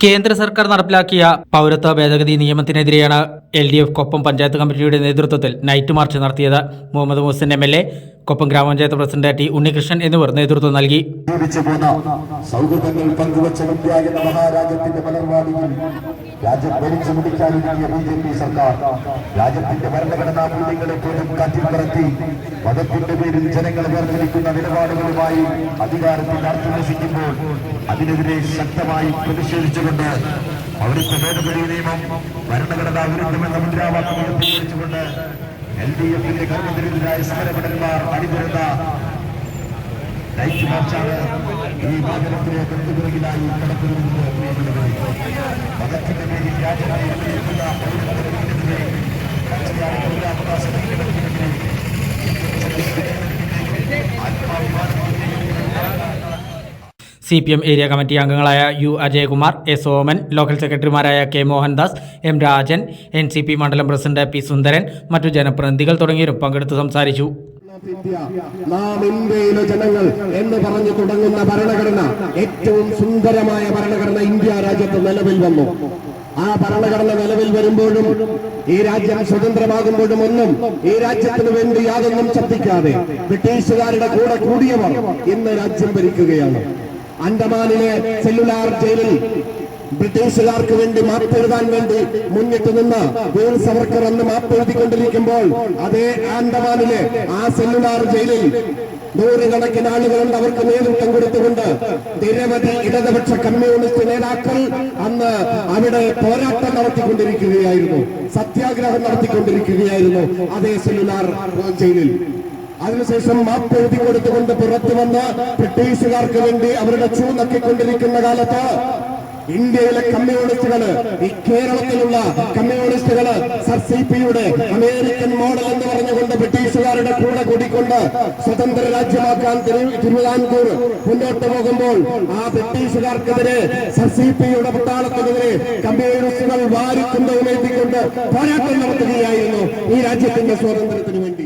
കേന്ദ്ര സർക്കാർ നടപ്പിലാക്കിയ പൗരത്വ ഭേദഗതി നിയമത്തിനെതിരെയാണ് L D F Koppam panchayat കമ്മിറ്റിയുടെ നേതൃത്വത്തിൽ നൈറ്റ് മാർച്ച് നടത്തിയത്. Muhammad Muhasin M L A Koppam ഗ്രാമപഞ്ചായത്ത് പ്രസിഡന്റ് ടി ഉണ്ണികൃഷ്ണൻ എന്നിവർ നേതൃത്വം നൽകി. സൗഹൃദങ്ങൾ പങ്കുവച്ച എന്ന രാജ്യം ഭരിച്ചു സർക്കാർ മൂല്യങ്ങളെ പോലും കാറ്റിൽ പറത്തി ജനങ്ങളെ അധികാരത്തിൽ അതിനെതിരെ ശക്തമായി പ്രതിഷേധിച്ചുകൊണ്ട് അവിടുത്തെ ഭേദഗതി നിയമം ഭരണഘടനാ വിരുദ്ധമെന്ന മുദ്രാവാക്യം ഉയർത്തിപ്പിടിച്ചുകൊണ്ട് എൽ ഡി എഫിന്റെ ഗവൺമെന്റിനെതിരായ സമരഭടന്മാർ അണിനിരുന്ന നൈറ്റ് മാർച്ചാണ് ഈ വാഹനത്തിലെ തൊട്ടുപിറകിലായി കടക്കുന്നത് മതത്തിന്റെ പേരിൽ രാജ്യത്തെ എതിർക്കുന്ന C P M area committee അംഗങ്ങളായ U Ajayakumar S Oman local സെക്രട്ടറിമാരായ K Mohandas M Rajan N C P മണ്ഡലം പ്രസിഡന്റ് പി സുന്ദരൻ മറ്റു ജനപ്രതിനിധികൾ തുടങ്ങിയവരും പങ്കെടുത്ത് സംസാരിച്ചു. നാം ഇന്ത്യയിലെ ജനങ്ങൾ എന്ന് പറഞ്ഞു തുടങ്ങുന്ന ഭരണഘടന ഏറ്റവും സുന്ദരമായ ഭരണഘടന ഇന്ത്യ രാജ്യത്ത് നിലവിൽ വന്നു. ആ ഭരണഘടന നിലവിൽ വരുമ്പോഴും ഈ രാജ്യം സ്വതന്ത്രമാകുമ്പോഴും ഒന്നും ഈ രാജ്യത്തിന് വേണ്ടി യാതൊന്നും ശബ്ദിക്കാതെ ബ്രിട്ടീഷുകാരുടെ കൂടെ കൂടിയവർ ഇന്ന് രാജ്യം ഭരിക്കുകയാണ്. അണ്ടമാനിലെ സെല്ലുലാർ ജയിലിൽ ബ്രിട്ടീഷുകാർക്ക് വേണ്ടി മാപ്പെഴുതാൻ വേണ്ടി മുന്നിട്ട് നിന്ന് വീർ സവർക്കർ അന്ന് മാപ്പെഴുതിക്കൊണ്ടിരിക്കുമ്പോൾ അതേ ആൻഡമാനിലെ ആ സെല്ലുലാർ ജയിലിൽ നൂറുകണക്കിന് ആളുകളുണ്ട് അവർക്ക് നേതൃത്വം കൊടുത്തുകൊണ്ട്. നിരവധി ഇടതുപക്ഷ കമ്മ്യൂണിസ്റ്റ് നേതാക്കൾ അന്ന് അവിടെ പോരാട്ടം നടത്തിക്കൊണ്ടിരിക്കുകയായിരുന്നു. സത്യാഗ്രഹം നടത്തിക്കൊണ്ടിരിക്കുകയായിരുന്നു അതേ സെല്ലുലാർ ജയിലിൽ. അതിനുശേഷം മാപ്പ് എഴുതി കൊടുത്തുകൊണ്ട് പുറത്തു വന്ന് ബ്രിട്ടീഷുകാർക്ക് വേണ്ടി അവരുടെ ചൂ നക്കിക്കൊണ്ടിരിക്കുന്ന കാലത്ത് ഇന്ത്യയിലെ കമ്മ്യൂണിസ്റ്റുകൾ ഈ കേരളത്തിലുള്ള കമ്മ്യൂണിസ്റ്റുകൾ സർ സി പിയുടെ അമേരിക്കൻ മോഡൽ എന്ന് പറഞ്ഞുകൊണ്ട് ബ്രിട്ടീഷുകാരുടെ കൂടെ കൂടിക്കൊണ്ട് സ്വതന്ത്ര രാജ്യമാക്കാൻ തിരു- തിരുവിതാംകൂർ മുന്നോട്ട് പോകുമ്പോൾ ആ ബ്രിട്ടീഷുകാർക്കെതിരെ സർ സി പിയുടെ പട്ടാളത്തിനെതിരെ കമ്മ്യൂണിസ്റ്റുകൾ വാരിക്കുന്തവും എഴുതിക്കൊണ്ട് പോരാട്ടം നടത്തുകയായിരുന്നു ഈ രാജ്യത്തിന്റെ സ്വാതന്ത്ര്യത്തിന് വേണ്ടി.